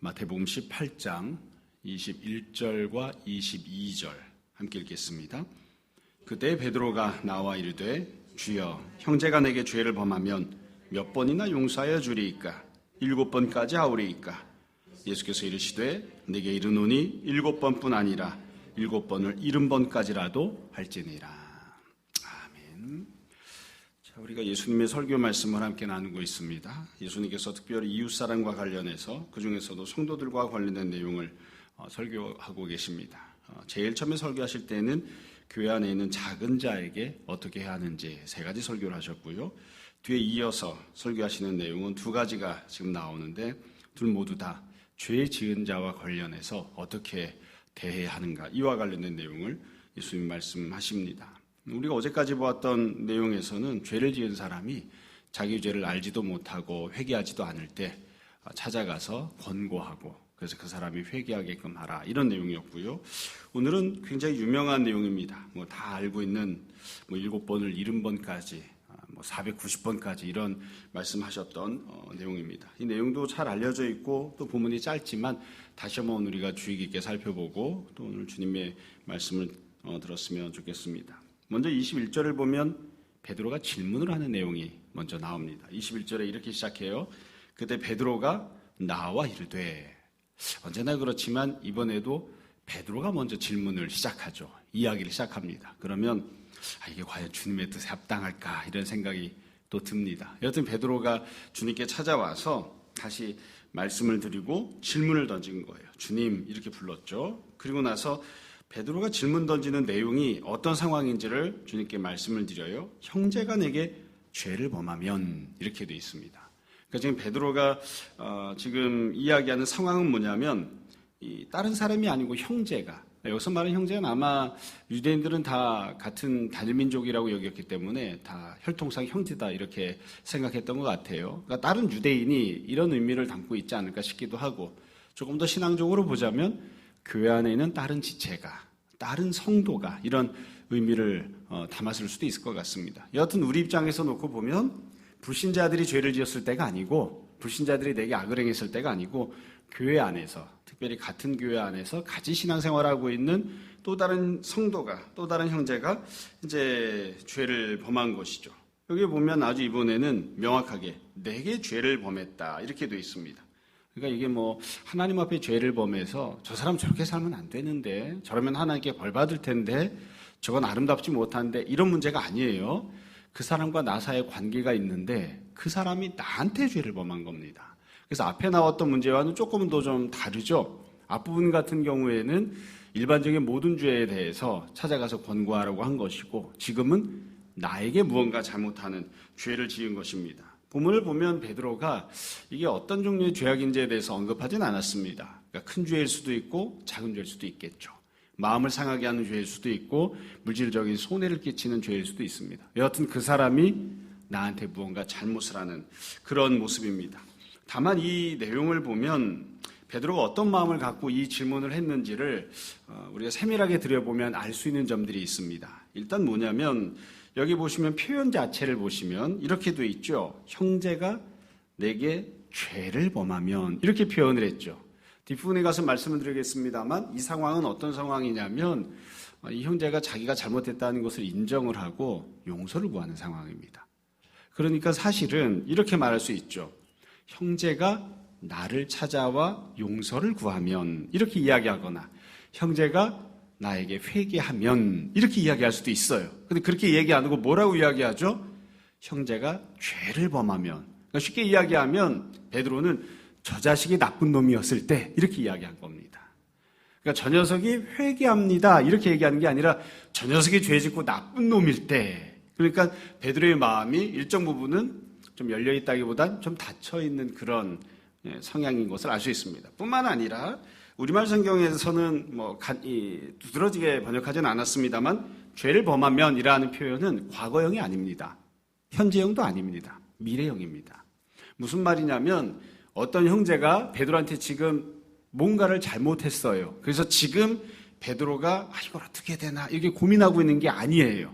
마태복음 18장 21절과 22절 함께 읽겠습니다. 그때 베드로가 나와 이르되 주여 형제가 내게 죄를 범하면 몇 번이나 용서하여 주리이까? 일곱 번까지 하오리이까? 예수께서 이르시되 내게 이르노니 일곱 번뿐 아니라 일곱 번을 일흔 번까지라도 할지니라 우리가 예수님의 설교 말씀을 함께 나누고 있습니다. 예수님께서 특별히 이웃 사랑과 관련해서 그 중에서도 성도들과 관련된 내용을 어, 설교하고 계십니다. 어, 제일 처음에 설교하실 때는 교회 안에 있는 작은 자에게 어떻게 해야 하는지 세 가지 설교를 하셨고요. 뒤에 이어서 설교하시는 내용은 두 가지가 지금 나오는데 둘 모두 다 죄 지은 자와 관련해서 어떻게 대해야 하는가 이와 관련된 내용을 예수님 말씀하십니다. 우리가 어제까지 보았던 내용에서는 죄를 지은 사람이 자기 죄를 알지도 못하고 회개하지도 않을 때 찾아가서 권고하고 그래서 그 사람이 회개하게끔 하라 이런 내용이었고요. 오늘은 굉장히 유명한 내용입니다. 뭐 다 알고 있는 뭐 일곱 번을 일흔 번까지 뭐 490번까지 이런 말씀하셨던 어, 내용입니다. 이 내용도 잘 알려져 있고 또 부문이 짧지만 다시 한번 우리가 주의 깊게 살펴보고 또 오늘 주님의 말씀을 어, 들었으면 좋겠습니다. 먼저 21절을 보면 베드로가 질문을 하는 내용이 먼저 나옵니다. 21절에 이렇게 시작해요. 그때 베드로가 나와 이르되 언제나 그렇지만 이번에도 베드로가 먼저 질문을 시작하죠. 이야기를 시작합니다. 그러면 아, 이게 과연 주님의 뜻에 합당할까 이런 생각이 또 듭니다. 여튼 베드로가 주님께 찾아와서 다시 말씀을 드리고 질문을 던진 거예요. 주님 이렇게 불렀죠. 그리고 나서 베드로가 질문 던지는 내용이 어떤 상황인지를 주님께 말씀을 드려요. 형제가 내게 죄를 범하면 이렇게 돼 있습니다. 그러니까 지금 베드로가 어, 지금 이야기하는 상황은 뭐냐면 다른 사람이 아니고 형제가 여기서 말하는 형제는 아마 유대인들은 다 같은 단일민족이라고 여겼기 때문에 다 혈통상 형제다 이렇게 생각했던 것 같아요. 그러니까 다른 유대인이 이런 의미를 담고 있지 않을까 싶기도 하고 조금 더 신앙적으로 보자면 교회 안에 있는 다른 지체가 다른 성도가 이런 의미를 어, 담았을 수도 있을 것 같습니다. 여하튼 우리 입장에서 놓고 보면 불신자들이 죄를 지었을 때가 아니고 불신자들이 내게 악을 행했을 때가 아니고 교회 안에서 특별히 같은 교회 안에서 같이 신앙생활하고 있는 또 다른 성도가 또 다른 형제가 이제 죄를 범한 것이죠. 여기 보면 아주 이번에는 명확하게 내게 죄를 범했다 이렇게 되어 있습니다. 그러니까 이게 뭐 하나님 앞에 죄를 범해서 저 사람 저렇게 살면 안 되는데 저러면 하나님께 벌 받을 텐데 저건 아름답지 못한데 이런 문제가 아니에요. 그 사람과 나 사이에 관계가 있는데 그 사람이 나한테 죄를 범한 겁니다. 그래서 앞에 나왔던 문제와는 조금은 더좀 다르죠. 앞부분 같은 경우에는 일반적인 모든 죄에 대해서 찾아가서 권고하라고 한 것이고 지금은 나에게 무언가 잘못하는 죄를 지은 것입니다. 본문을 보면 베드로가 이게 어떤 종류의 죄악인지에 대해서 언급하진 않았습니다. 그러니까 큰 죄일 수도 있고 작은 죄일 수도 있겠죠. 마음을 상하게 하는 죄일 수도 있고 물질적인 손해를 끼치는 죄일 수도 있습니다. 여하튼 그 사람이 나한테 무언가 잘못을 하는 그런 모습입니다. 다만 이 내용을 보면 베드로가 어떤 마음을 갖고 이 질문을 했는지를 어, 우리가 세밀하게 들여보면 알 수 있는 점들이 있습니다. 일단 뭐냐면 여기 보시면 표현 자체를 보시면 이렇게 돼 있죠. 형제가 내게 죄를 범하면 이렇게 표현을 했죠. 뒷부분에 가서 말씀을 드리겠습니다만 이 상황은 어떤 상황이냐면 어, 이 형제가 자기가 잘못했다는 것을 인정을 하고 용서를 구하는 상황입니다. 그러니까 사실은 이렇게 말할 수 있죠. 형제가 나를 찾아와 용서를 구하면 이렇게 이야기하거나 형제가 나에게 회개하면 이렇게 이야기할 수도 있어요. 근데 그렇게 얘기 안 하고 뭐라고 이야기하죠? 형제가 죄를 범하면 그러니까 쉽게 이야기하면 베드로는 저 자식이 나쁜 놈이었을 때 이렇게 이야기한 겁니다. 그러니까 저 녀석이 회개합니다 이렇게 얘기하는 게 아니라 저 녀석이 죄 짓고 나쁜 놈일 때 그러니까 베드로의 마음이 일정 부분은 좀 열려 있다기보단 좀 닫혀 있는 그런 예, 성향인 것을 알 수 있습니다. 뿐만 아니라 우리말 성경에서는 뭐 두드러지게 번역하지는 않았습니다만 죄를 범하면이라는 표현은 과거형이 아닙니다. 현재형도 아닙니다. 미래형입니다. 무슨 말이냐면 어떤 형제가 베드로한테 지금 뭔가를 잘못했어요. 그래서 지금 베드로가 아, 이걸 어떻게 되나 이렇게 고민하고 있는 게 아니에요.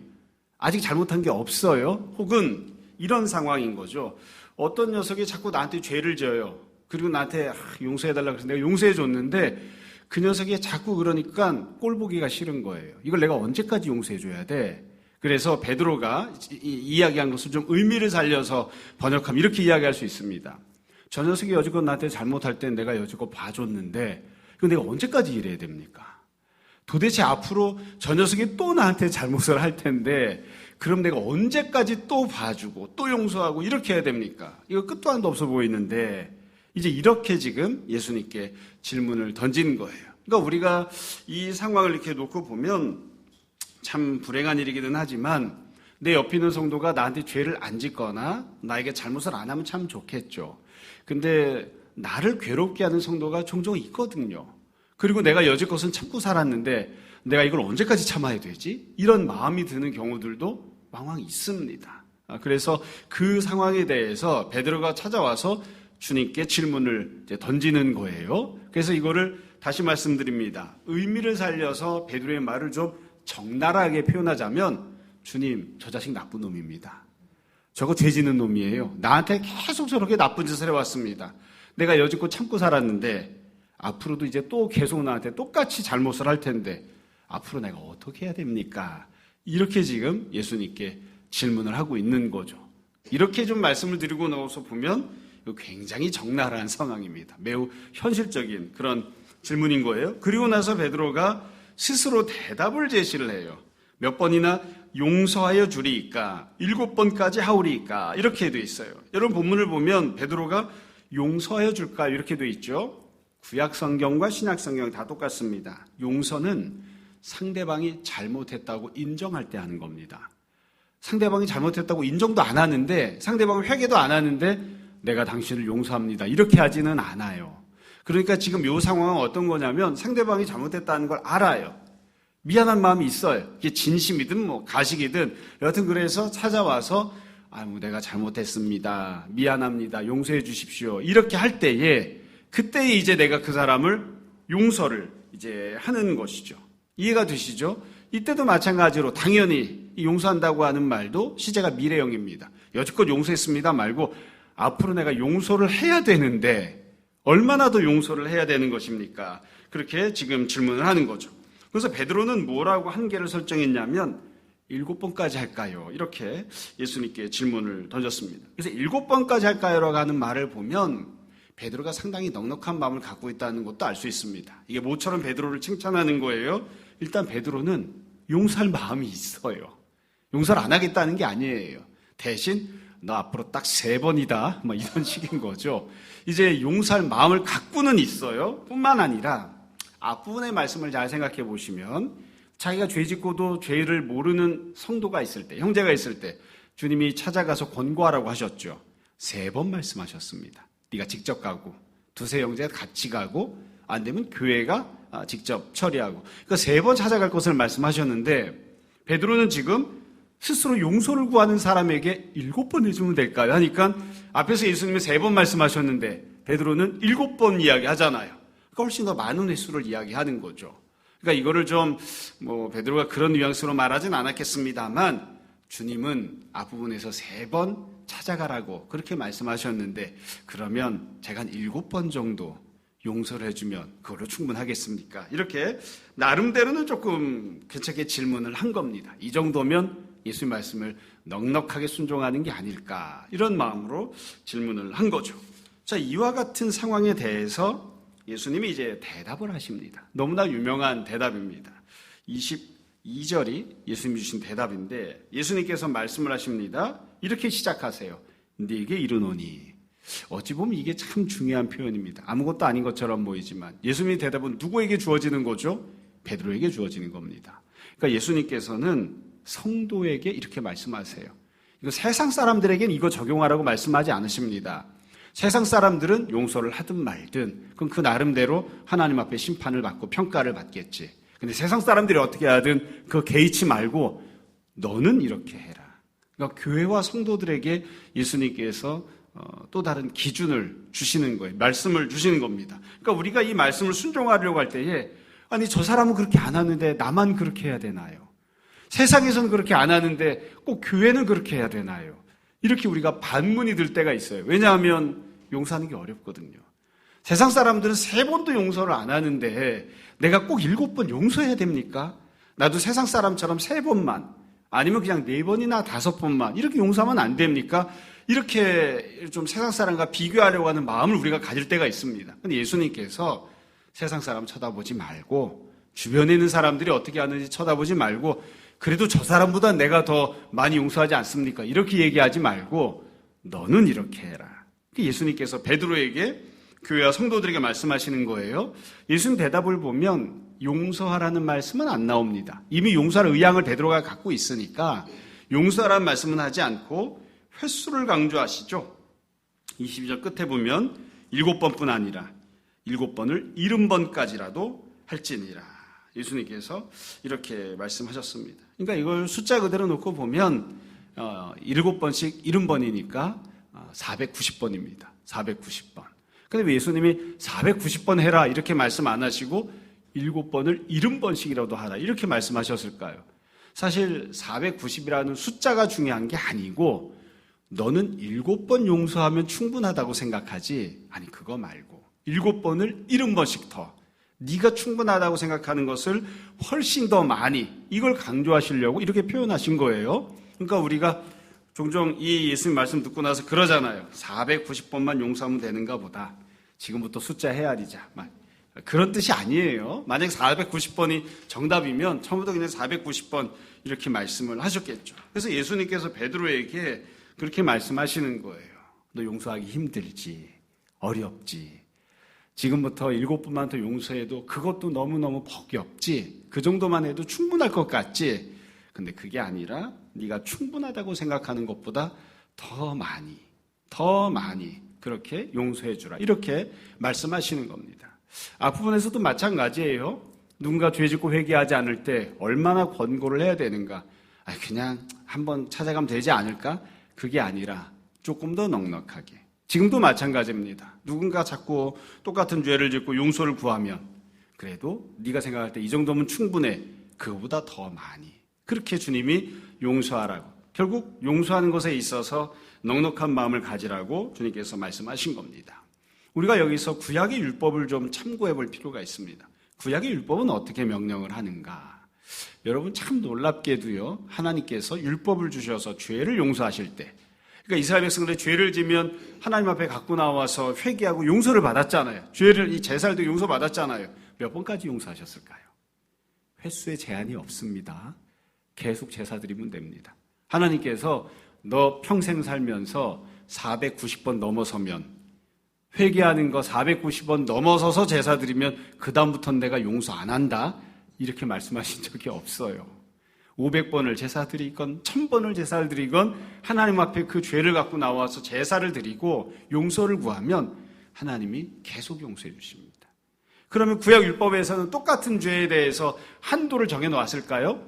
아직 잘못한 게 없어요. 혹은 이런 상황인 거죠. 어떤 녀석이 자꾸 나한테 죄를 지어요. 그리고 나한테 아, 용서해달라 그래서 내가 용서해줬는데 그 녀석이 자꾸 그러니까 꼴 보기가 싫은 거예요. 이걸 내가 언제까지 용서해줘야 돼? 그래서 베드로가 이 야기한 것을 좀 의미를 살려서 번역하면 이렇게 이야기할 수 있습니다. 저 녀석이 여지껏 나한테 잘못할 땐 내가 여지껏 봐줬는데 이거 내가 언제까지 이래야 됩니까? 도대체 앞으로 저 녀석이 또 나한테 잘못을 할 텐데 그럼 내가 언제까지 또 봐주고 또 용서하고 이렇게 해야 됩니까? 이거 끝도 한도 없어 보이는데 이제 이렇게 지금 예수님께 질문을 던진 거예요. 그러니까 우리가 이 상황을 이렇게 놓고 보면 참 불행한 일이기는 하지만 내 옆에 있는 성도가 나한테 죄를 안 짓거나 나에게 잘못을 안 하면 참 좋겠죠. 근데 나를 괴롭게 하는 성도가 종종 있거든요. 그리고 내가 여지껏은 참고 살았는데 내가 이걸 언제까지 참아야 되지? 이런 마음이 드는 경우들도 왕왕 있습니다. 아, 그래서 그 상황에 대해서 베드로가 찾아와서 주님께 질문을 던지는 거예요. 그래서 이거를 다시 말씀드립니다. 의미를 살려서 베드로의 말을 좀 적나라하게 표현하자면 주님, 저 자식 나쁜 놈입니다. 저거 죄 지는 놈이에요. 나한테 계속 저렇게 나쁜 짓을 해왔습니다. 내가 여지껏 참고 살았는데 앞으로도 이제 또 계속 나한테 똑같이 잘못을 할 텐데 앞으로 내가 어떻게 해야 됩니까? 이렇게 지금 예수님께 질문을 하고 있는 거죠. 이렇게 좀 말씀을 드리고 나서 보면 굉장히 적나라한 상황입니다. 매우 현실적인 그런 질문인 거예요. 그리고 나서 베드로가 스스로 대답을 제시를 해요. 몇 번이나 용서하여 주리이까 일곱 번까지 하오리이까 이렇게 돼 있어요. 여러분 본문을 보면 베드로가 용서하여 줄까 이렇게 돼 있죠. 구약 성경과 신약 성경 다 똑같습니다. 용서는 상대방이 잘못했다고 인정할 때 하는 겁니다. 상대방이 잘못했다고 인정도 안 하는데 상대방을 회개도 안 하는데 내가 당신을 용서합니다. 이렇게 하지는 않아요. 그러니까 지금 이 상황은 어떤 거냐면 상대방이 잘못했다는 걸 알아요. 미안한 마음이 있어요. 이게 진심이든 뭐 가식이든 여하튼 그래서 찾아와서 아, 뭐 내가 잘못했습니다. 미안합니다. 용서해 주십시오. 이렇게 할 때에 그때 이제 내가 그 사람을 용서를 이제 하는 것이죠. 이해가 되시죠? 이때도 마찬가지로 당연히 용서한다고 하는 말도 시제가 미래형입니다. 여지껏 용서했습니다 말고 앞으로 내가 용서를 해야 되는데 얼마나 더 용서를 해야 되는 것입니까? 그렇게 지금 질문을 하는 거죠. 그래서 베드로는 뭐라고 한계를 설정했냐면 일곱 번까지 할까요? 이렇게 예수님께 질문을 던졌습니다. 그래서 일곱 번까지 할까요라고 하는 말을 보면 베드로가 상당히 넉넉한 마음을 갖고 있다는 것도 알 수 있습니다. 이게 모처럼 베드로를 칭찬하는 거예요. 일단 베드로는 용서할 마음이 있어요. 용서를 안 하겠다는 게 아니에요. 대신 너 앞으로 딱 세 번이다. 뭐 이런 식인 거죠. 이제 용서할 마음을 갖고는 있어요. 뿐만 아니라 앞부분의 말씀을 잘 생각해 보시면 자기가 죄 짓고도 죄를 모르는 성도가 있을 때, 형제가 있을 때 주님이 찾아가서 권고하라고 하셨죠. 세 번 말씀하셨습니다. 네가 직접 가고 두세 형제 같이 가고 안 되면 교회가 아, 직접 처리하고 그러니까 세 번 찾아갈 것을 말씀하셨는데 베드로는 지금 스스로 용서를 구하는 사람에게 일곱 번 해주면 될까요? 하니까 앞에서 예수님이 세 번 말씀하셨는데 베드로는 일곱 번 이야기하잖아요. 그러니까 훨씬 더 많은 횟수를 이야기하는 거죠. 그러니까 이거를 좀 뭐 베드로가 그런 뉘앙스로 말하진 않았겠습니다만 주님은 앞부분에서 세 번 찾아가라고 그렇게 말씀하셨는데 그러면 제가 한 일곱 번 정도 용서를 해주면 그걸로 충분하겠습니까? 이렇게 나름대로는 조금 괜찮게 질문을 한 겁니다. 이 정도면 예수님 말씀을 넉넉하게 순종하는 게 아닐까 이런 마음으로 질문을 한 거죠. 자 이와 같은 상황에 대해서 예수님이 이제 대답을 하십니다. 너무나 유명한 대답입니다. 22절이 예수님 주신 대답인데 예수님께서 말씀을 하십니다. 이렇게 시작하세요. 네게 이르노니 어찌 보면 이게 참 중요한 표현입니다. 아무것도 아닌 것처럼 보이지만 예수님의 대답은 누구에게 주어지는 거죠? 베드로에게 주어지는 겁니다. 그러니까 예수님께서는 성도에게 이렇게 말씀하세요. 이거 세상 사람들에게는 이거 적용하라고 말씀하지 않으십니다. 세상 사람들은 용서를 하든 말든 그럼 그 나름대로 하나님 앞에 심판을 받고 평가를 받겠지. 근데 세상 사람들이 어떻게 하든 그 개의치 말고 너는 이렇게 해라. 그러니까 교회와 성도들에게 예수님께서 어, 또 다른 기준을 주시는 거예요. 말씀을 주시는 겁니다. 그러니까 우리가 이 말씀을 순종하려고 할 때에 아니 저 사람은 그렇게 안 하는데 나만 그렇게 해야 되나요? 세상에서는 그렇게 안 하는데 꼭 교회는 그렇게 해야 되나요? 이렇게 우리가 반문이 들 때가 있어요. 왜냐하면 용서하는 게 어렵거든요. 세상 사람들은 세 번도 용서를 안 하는데 내가 꼭 일곱 번 용서해야 됩니까? 나도 세상 사람처럼 세 번만 아니면 그냥 네 번이나 다섯 번만 이렇게 용서하면 안 됩니까? 이렇게 좀 세상 사람과 비교하려고 하는 마음을 우리가 가질 때가 있습니다. 근데 예수님께서 세상 사람 쳐다보지 말고 주변에 있는 사람들이 어떻게 하는지 쳐다보지 말고 그래도 저 사람보다 내가 더 많이 용서하지 않습니까? 이렇게 얘기하지 말고 너는 이렇게 해라. 예수님께서 베드로에게 교회와 성도들에게 말씀하시는 거예요. 예수님 대답을 보면 용서하라는 말씀은 안 나옵니다. 이미 용서할 의향을 베드로가 갖고 있으니까 용서하라는 말씀은 하지 않고 횟수를 강조하시죠. 22절 끝에 보면 일곱 번뿐 아니라 일곱 번을 일흔 번까지라도 할지니라. 예수님께서 이렇게 말씀하셨습니다. 그러니까 이걸 숫자 그대로 놓고 보면 어, 일곱 번씩 일흔 번이니까 490번입니다. 490번. 근데 왜 예수님이 490번 해라 이렇게 말씀 안 하시고 7번을 70번씩이라도 하라 이렇게 말씀하셨을까요? 사실 490이라는 숫자가 중요한 게 아니고 너는 7번 용서하면 충분하다고 생각하지 아니 그거 말고 7번을 70번씩 더 네가 충분하다고 생각하는 것을 훨씬 더 많이 이걸 강조하시려고 이렇게 표현하신 거예요. 그러니까 우리가 종종 이 예수님 말씀 듣고 나서 그러잖아요. 490번만 용서하면 되는가 보다. 지금부터 숫자 헤아리자. 그런 뜻이 아니에요. 만약 490번이 정답이면 처음부터 그냥 490번 이렇게 말씀을 하셨겠죠. 그래서 예수님께서 베드로에게 그렇게 말씀하시는 거예요. 너 용서하기 힘들지. 어렵지. 지금부터 일곱 번만 더 용서해도 그것도 너무너무 벅이 없지. 그 정도만 해도 충분할 것 같지. 근데 그게 아니라 네가 충분하다고 생각하는 것보다 더 많이, 더 많이 그렇게 용서해 주라. 이렇게 말씀하시는 겁니다. 앞부분에서도 마찬가지예요. 누군가 죄 짓고 회개하지 않을 때 얼마나 권고를 해야 되는가? 아, 그냥 한번 찾아가면 되지 않을까? 그게 아니라 조금 더 넉넉하게. 지금도 마찬가지입니다. 누군가 자꾸 똑같은 죄를 짓고 용서를 구하면 그래도 네가 생각할 때 이 정도면 충분해. 그거보다 더 많이. 그렇게 주님이 용서하라고. 결국 용서하는 것에 있어서 넉넉한 마음을 가지라고 주님께서 말씀하신 겁니다. 우리가 여기서 구약의 율법을 좀 참고해 볼 필요가 있습니다. 구약의 율법은 어떻게 명령을 하는가? 여러분 참 놀랍게도요. 하나님께서 율법을 주셔서 죄를 용서하실 때 그러니까 이스라엘 백성들이 죄를 지면 하나님 앞에 갖고 나와서 회개하고 용서를 받았잖아요. 죄를 이 제살도 용서 받았잖아요. 몇 번까지 용서하셨을까요? 횟수에 제한이 없습니다. 계속 제사 드리면 됩니다. 하나님께서 너 평생 살면서 490번 넘어서면 회개하는 거 490번 넘어서서 제사 드리면 그다음부터는 내가 용서 안 한다. 이렇게 말씀하신 적이 없어요. 500번을 제사 드리건 1000번을 제사를 드리건 하나님 앞에 그 죄를 갖고 나와서 제사를 드리고 용서를 구하면 하나님이 계속 용서해 주십니다. 그러면 구약 율법에서는 똑같은 죄에 대해서 한도를 정해 놓았을까요?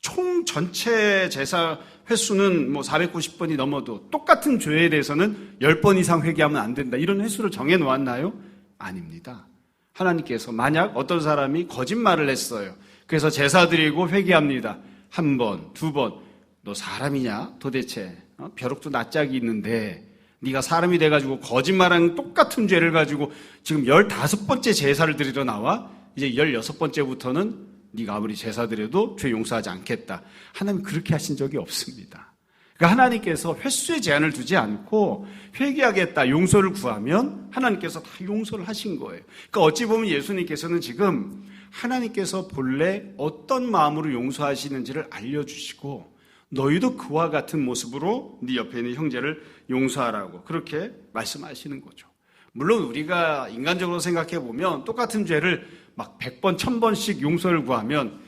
총 전체 제사 횟수는 뭐 490번이 넘어도 똑같은 죄에 대해서는 10번 이상 회개하면 안 된다. 이런 횟수를 정해 놓았나요? 아닙니다. 하나님께서 만약 어떤 사람이 거짓말을 했어요. 그래서 제사 드리고 회개합니다. 한 번, 두 번. 너 사람이냐? 도대체 어? 벼룩도 낯짝이 있는데 네가 사람이 돼가지고 거짓말하는 똑같은 죄를 가지고 지금 15번째 제사를 드리러 나와? 이제 16번째부터는 네가 아무리 제사 드려도 죄 용서하지 않겠다. 하나님 그렇게 하신 적이 없습니다. 그러니까 하나님께서 횟수의 제한을 두지 않고 회개하겠다, 용서를 구하면 하나님께서 다 용서를 하신 거예요. 그러니까 어찌 보면 예수님께서는 지금 하나님께서 본래 어떤 마음으로 용서하시는지를 알려주시고 너희도 그와 같은 모습으로 네 옆에 있는 형제를 용서하라고 그렇게 말씀하시는 거죠. 물론 우리가 인간적으로 생각해 보면 똑같은 죄를 막 100번, 1000번씩 용서를 구하면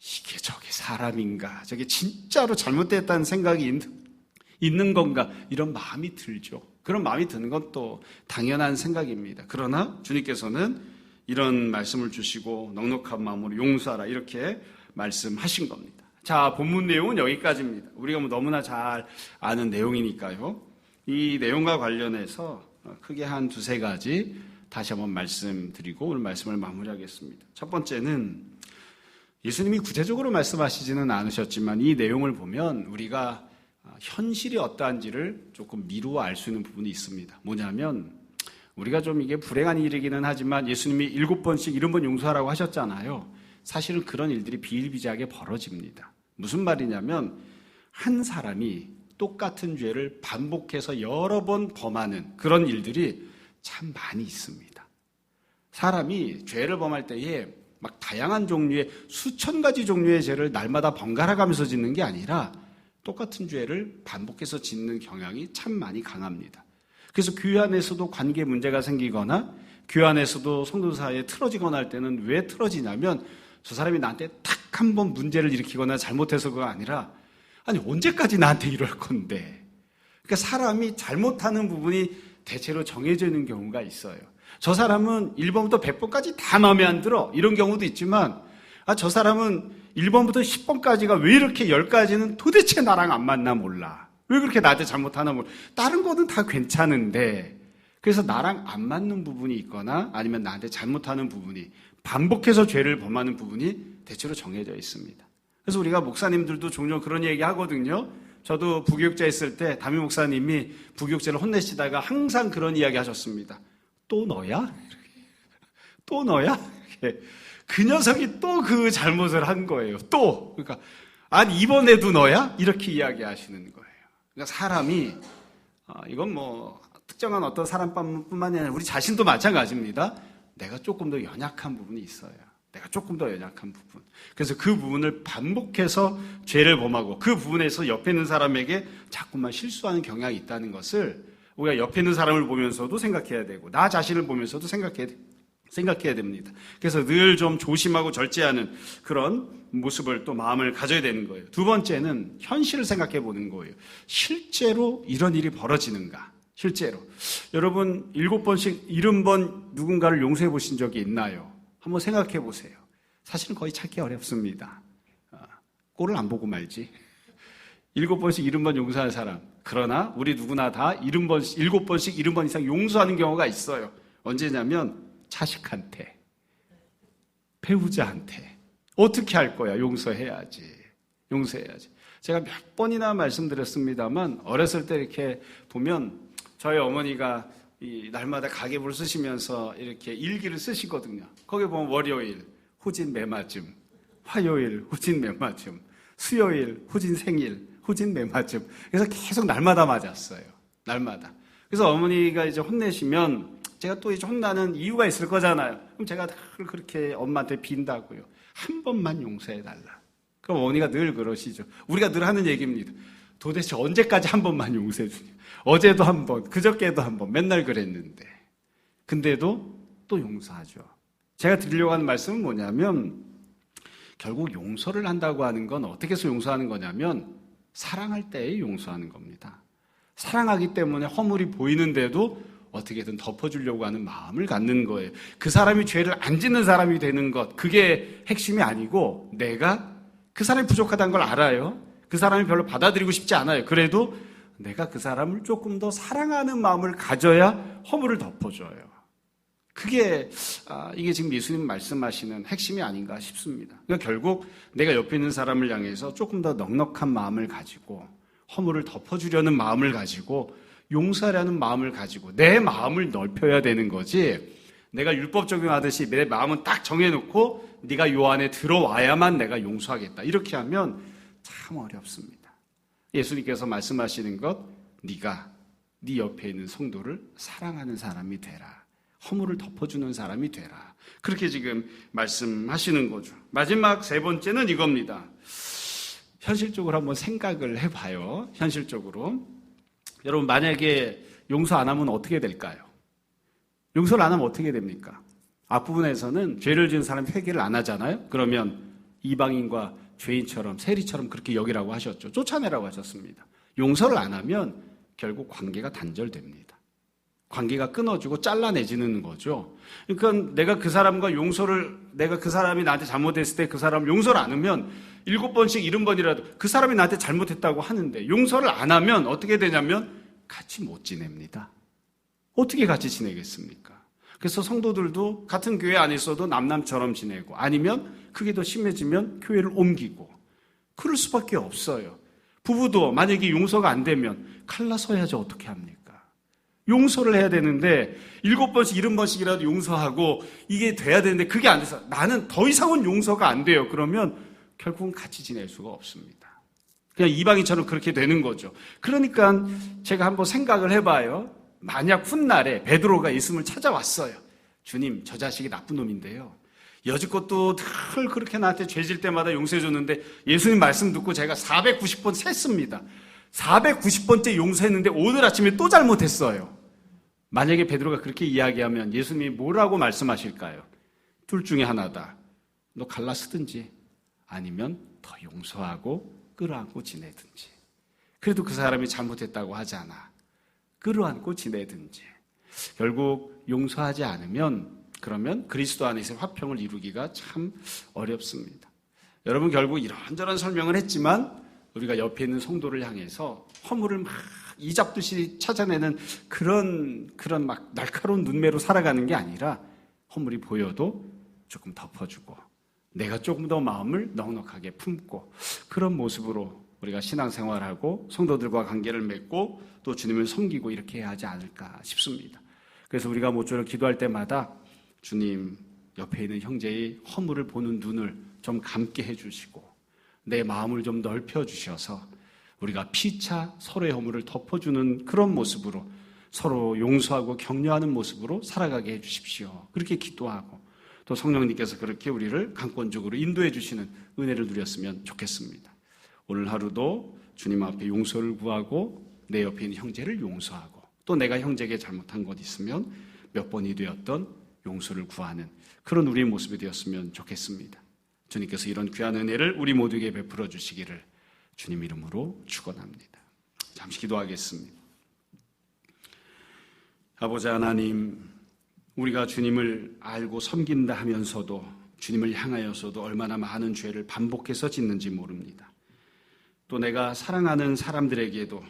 이게 저게 사람인가? 저게 진짜로 잘못됐다는 생각이 있는, 건가? 이런 마음이 들죠. 그런 마음이 드는 건 또 당연한 생각입니다. 그러나 주님께서는 이런 말씀을 주시고 넉넉한 마음으로 용서하라 이렇게 말씀하신 겁니다. 자, 본문 내용은 여기까지입니다. 우리가 뭐 너무나 잘 아는 내용이니까요. 이 내용과 관련해서 크게 한 두세 가지 다시 한번 말씀드리고 오늘 말씀을 마무리하겠습니다. 첫 번째는 예수님이 구체적으로 말씀하시지는 않으셨지만 이 내용을 보면 우리가 현실이 어떠한지를 조금 미루어 알 수 있는 부분이 있습니다. 뭐냐면 우리가 좀 이게 불행한 일이기는 하지만 예수님이 일곱 번씩 일흔 번 용서하라고 하셨잖아요. 사실은 그런 일들이 비일비재하게 벌어집니다. 무슨 말이냐면 한 사람이 똑같은 죄를 반복해서 여러 번 범하는 그런 일들이 참 많이 있습니다. 사람이 죄를 범할 때에 막 다양한 종류의 수천 가지 종류의 죄를 날마다 번갈아 가면서 짓는 게 아니라 똑같은 죄를 반복해서 짓는 경향이 참 많이 강합니다. 그래서 교회 안에서도 관계 문제가 생기거나 교회 안에서도 성도 사이에 틀어지거나 할 때는 왜 틀어지냐면 저 사람이 나한테 탁 한 번 문제를 일으키거나 잘못해서가 아니라 아니 언제까지 나한테 이럴 건데 그러니까 사람이 잘못하는 부분이 대체로 정해져 있는 경우가 있어요. 저 사람은 1번부터 100번까지 다 마음에 안 들어. 이런 경우도 있지만, 아, 저 사람은 1번부터 10번까지가 왜 이렇게 10까지는 도대체 나랑 안 맞나 몰라. 왜 그렇게 나한테 잘못하나 몰라. 다른 거는 다 괜찮은데, 그래서 나랑 안 맞는 부분이 있거나 아니면 나한테 잘못하는 부분이 반복해서 죄를 범하는 부분이 대체로 정해져 있습니다. 그래서 우리가 목사님들도 종종 그런 얘기 하거든요. 저도 부교육자 있을 때 담임 목사님이 부교육자를 혼내시다가 항상 그런 이야기 하셨습니다. 또 너야? 또 너야? 그 녀석이 또 그 잘못을 한 거예요. 또. 그러니까, 아니, 이번에도 너야? 이렇게 이야기하시는 거예요. 그러니까 사람이, 아, 이건 뭐, 특정한 어떤 사람뿐만이 아니라 우리 자신도 마찬가지입니다. 내가 조금 더 연약한 부분이 있어요. 내가 조금 더 연약한 부분. 그래서 그 부분을 반복해서 죄를 범하고 그 부분에서 옆에 있는 사람에게 자꾸만 실수하는 경향이 있다는 것을 우리가 옆에 있는 사람을 보면서도 생각해야 되고 나 자신을 보면서도 생각해야 생각해야 됩니다. 그래서 늘 좀 조심하고 절제하는 그런 모습을 또 마음을 가져야 되는 거예요. 두 번째는 현실을 생각해 보는 거예요. 실제로 이런 일이 벌어지는가? 실제로. 여러분, 일곱 번씩 일흔 번 누군가를 용서해 보신 적이 있나요? 한번 생각해 보세요. 사실은 거의 찾기 어렵습니다. 아, 꼴을 안 보고 말지. 일곱 번씩 일흔 번 용서하는 사람. 그러나 우리 누구나 다 일흔 번씩, 일곱 번씩 일흔 번 이상 용서하는 경우가 있어요. 언제냐면 자식한테, 배우자한테. 어떻게 할 거야? 용서해야지. 용서해야지. 제가 몇 번이나 말씀드렸습니다만 어렸을 때 이렇게 보면 저희 어머니가 이 날마다 가계부를 쓰시면서 이렇게 일기를 쓰시거든요. 거기 보면 월요일 후진 매맞음, 화요일 후진 매맞음, 수요일 후진 생일, 후진 매맞음. 그래서 계속 날마다 맞았어요. 날마다. 그래서 어머니가 이제 혼내시면 제가 또 이제 혼나는 이유가 있을 거잖아요. 그럼 제가 늘 그렇게 엄마한테 빈다고요. 한 번만 용서해 달라. 그럼 어머니가 늘 그러시죠. 우리가 늘 하는 얘기입니다. 도대체 언제까지 한 번만 용서해 주냐. 어제도 한 번, 그저께도 한 번, 맨날 그랬는데. 근데도 또 용서하죠. 제가 드리려고 하는 말씀은 뭐냐면, 결국 용서를 한다고 하는 건 어떻게 해서 용서하는 거냐면, 사랑할 때에 용서하는 겁니다. 사랑하기 때문에 허물이 보이는데도 어떻게든 덮어주려고 하는 마음을 갖는 거예요. 그 사람이 죄를 안 짓는 사람이 되는 것, 그게 핵심이 아니고 내가 그 사람이 부족하다는 걸 알아요. 그 사람이 별로 받아들이고 싶지 않아요. 그래도 내가 그 사람을 조금 더 사랑하는 마음을 가져야 허물을 덮어줘요. 그게 아, 이게 지금 예수님 말씀하시는 핵심이 아닌가 싶습니다. 그러니까 결국 내가 옆에 있는 사람을 향해서 조금 더 넉넉한 마음을 가지고 허물을 덮어주려는 마음을 가지고 용서하려는 마음을 가지고 내 마음을 넓혀야 되는 거지. 내가 율법 적용하듯이 내 마음은 딱 정해놓고 네가 요 안에 들어와야만 내가 용서하겠다. 이렇게 하면 참 어렵습니다. 예수님께서 말씀하시는 것, 네가 네 옆에 있는 성도를 사랑하는 사람이 되라. 허물을 덮어주는 사람이 되라. 그렇게 지금 말씀하시는 거죠. 마지막 세 번째는 이겁니다. 현실적으로 한번 생각을 해봐요. 현실적으로. 여러분, 만약에 용서 안 하면 어떻게 될까요? 용서를 안 하면 어떻게 됩니까? 앞부분에서는 죄를 지은 사람이 회개를 안 하잖아요? 그러면 이방인과 죄인처럼, 세리처럼 그렇게 여기라고 하셨죠. 쫓아내라고 하셨습니다. 용서를 안 하면 결국 관계가 단절됩니다. 관계가 끊어지고 잘라내지는 거죠. 그러니까 내가 그 사람과 용서를, 내가 그 사람이 나한테 잘못했을 때 그 사람 용서를 안 하면 일곱 번씩 일흔 번이라도 그 사람이 나한테 잘못했다고 하는데 용서를 안 하면 어떻게 되냐면 같이 못 지냅니다. 어떻게 같이 지내겠습니까? 그래서 성도들도 같은 교회 안에 있어도 남남처럼 지내고 아니면 그게 더 심해지면 교회를 옮기고 그럴 수밖에 없어요. 부부도 만약에 용서가 안 되면 칼라서야지 어떻게 합니까? 용서를 해야 되는데 일곱 번씩 일흔 번씩이라도 용서하고 이게 돼야 되는데 그게 안 돼서 나는 더 이상은 용서가 안 돼요. 그러면 결국은 같이 지낼 수가 없습니다. 그냥 이방인처럼 그렇게 되는 거죠. 그러니까 제가 한번 생각을 해봐요. 만약 훗날에 베드로가 예수님을 찾아왔어요. 주님, 저 자식이 나쁜 놈인데요. 여지껏도 늘 그렇게 나한테 죄질 때마다 용서해줬는데 예수님 말씀 듣고 제가 490번 셌습니다. 490번째 용서했는데 오늘 아침에 또 잘못했어요. 만약에 베드로가 그렇게 이야기하면 예수님이 뭐라고 말씀하실까요? 둘 중에 하나다. 너 갈라 쓰든지 아니면 더 용서하고 끌어안고 지내든지. 그래도 그 사람이 잘못했다고 하지 않아. 끌어안고 지내든지. 결국 용서하지 않으면 그러면 그리스도 안에서 화평을 이루기가 참 어렵습니다. 여러분 결국 이런저런 설명을 했지만 우리가 옆에 있는 성도를 향해서 허물을 막 이잡듯이 찾아내는 그런 그런 막 날카로운 눈매로 살아가는 게 아니라 허물이 보여도 조금 덮어주고 내가 조금 더 마음을 넉넉하게 품고 그런 모습으로 우리가 신앙생활하고 성도들과 관계를 맺고 또 주님을 섬기고 이렇게 해야 하지 않을까 싶습니다. 그래서 우리가 모쪼록 기도할 때마다 주님 옆에 있는 형제의 허물을 보는 눈을 좀 감게 해주시고 내 마음을 좀 넓혀 주셔서 우리가 피차 서로의 허물을 덮어주는 그런 모습으로 서로 용서하고 격려하는 모습으로 살아가게 해주십시오. 그렇게 기도하고 또 성령님께서 그렇게 우리를 강권적으로 인도해 주시는 은혜를 누렸으면 좋겠습니다. 오늘 하루도 주님 앞에 용서를 구하고 내 옆에 있는 형제를 용서하고 또 내가 형제에게 잘못한 것 있으면 몇 번이 되었던 용서를 구하는 그런 우리의 모습이 되었으면 좋겠습니다. 주님께서 이런 귀한 은혜를 우리 모두에게 베풀어 주시기를 주님 이름으로 축원합니다. 잠시 기도하겠습니다. 아버지 하나님, 우리가 주님을 알고 섬긴다 하면서도 주님을 향하여서도 얼마나 많은 죄를 반복해서 짓는지 모릅니다. 또 내가 사랑하는 사람들에게도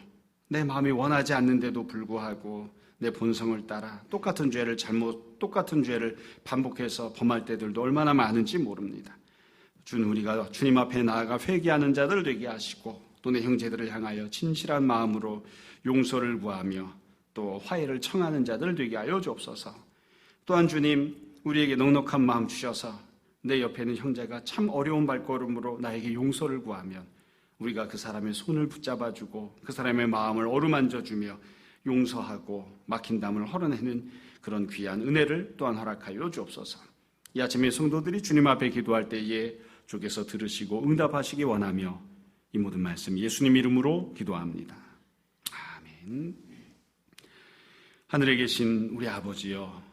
내 마음이 원하지 않는데도 불구하고 내 본성을 따라 똑같은 죄를 잘못 똑같은 죄를 반복해서 범할 때들도 얼마나 많은지 모릅니다. 주는 우리가 주님 앞에 나아가 회개하는 자들 되게 하시고 또 내 형제들을 향하여 진실한 마음으로 용서를 구하며 또 화해를 청하는 자들 되게 하여 주옵소서. 또한 주님 우리에게 넉넉한 마음 주셔서 내 옆에 있는 형제가 참 어려운 발걸음으로 나에게 용서를 구하면 우리가 그 사람의 손을 붙잡아주고 그 사람의 마음을 어루만져주며 용서하고 막힌 담을 헐어내는 그런 귀한 은혜를 또한 허락하여 주옵소서. 이 아침에 성도들이 주님 앞에 기도할 때에 주께서 들으시고 응답하시기 원하며 이 모든 말씀 예수님 이름으로 기도합니다. 아멘. 하늘에 계신 우리 아버지여